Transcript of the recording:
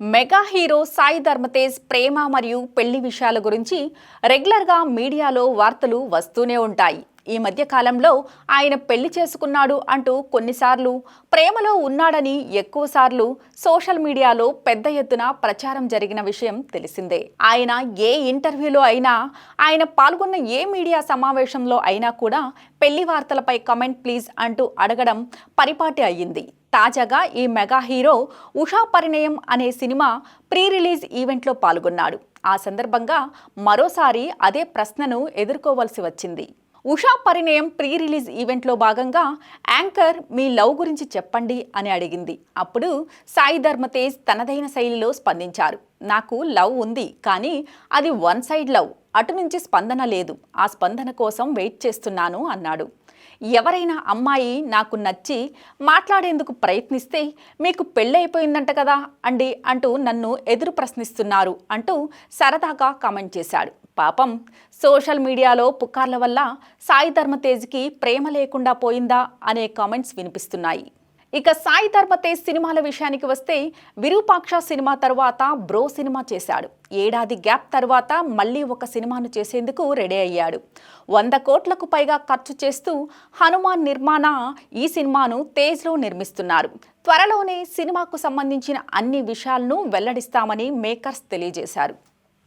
Mega hero Sai Dharam Tej ప్రేమ మరియు పెళ్ళి విషయాల గురించి రెగ్యులర్గా మీడియాలో వార్తలు వస్తూనే ఉంటాయి. ఈ మధ్య కాలంలో ఆయన పెళ్ళి చేసుకున్నాడు అంటూ కొన్నిసార్లు ప్రేమలో ఉన్నాడని ఎక్కువసార్లు సోషల్ మీడియాలో పెద్ద ఎత్తున ప్రచారం జరిగిన విషయం తెలిసిందే. ఆయన ఏ ఇంటర్వ్యూలో అయినా ఆయన పాల్గొన్న ఏ మీడియా సమావేశంలో అయినా కూడా పెళ్ళి వార్తలపై కమెంట్ ప్లీజ్ అంటూ అడగడం పరిపాటి అయ్యింది. తాజాగా ఈ మెగా హీరో ఉషా పరిణయం అనే సినిమా ప్రీ రిలీజ్ ఈవెంట్లో పాల్గొన్నాడు. ఆ సందర్భంగా మరోసారి అదే ప్రశ్నను ఎదుర్కోవలసి వచ్చింది. ఉషా పరిణయం ప్రీ రిలీజ్ ఈవెంట్లో భాగంగా యాంకర్ మీ లవ్ గురించి చెప్పండి అని అడిగింది. అప్పుడు సాయి ధర్మతేజ్ తనదైన శైలిలో స్పందించారు. నాకు లవ్ ఉంది కానీ అది వన్ సైడ్ లవ్ అటు నుంచి స్పందన లేదు. ఆ స్పందన కోసం వెయిట్ చేస్తున్నాను అన్నాడు. ఎవరైనా అమ్మాయి నాకు నచ్చి మాట్లాడేందుకు ప్రయత్నిస్తే మీకు పెళ్ళైపోయిందంట కదా అండి అంటూ నన్ను ఎదురు ప్రశ్నిస్తున్నారు అంటూ సరదాగా కామెంట్ చేశాడు. పాపం. సోషల్ మీడియాలో పుకార్ల వల్ల సాయి ధర్మతేజ్కి ప్రేమ లేకుండా పోయిందా అనే కామెంట్స్ వినిపిస్తున్నాయి. ఇక సాయి ధర్మతేజ్ సినిమాల విషయానికి వస్తే విరూపాక్ష సినిమా తర్వాత బ్రో సినిమా చేశాడు. ఏడాది గ్యాప్ తర్వాత మళ్ళీ ఒక సినిమాను చేసేందుకు రెడీ అయ్యాడు. వంద కోట్లకు పైగా ఖర్చు చేస్తూ హనుమాన్ నిర్మాణ ఈ సినిమాను తేజ్లో నిర్మిస్తున్నారు. త్వరలోనే సినిమాకు సంబంధించిన అన్ని విషయాలను వెల్లడిస్తామని మేకర్స్ తెలియజేశారు.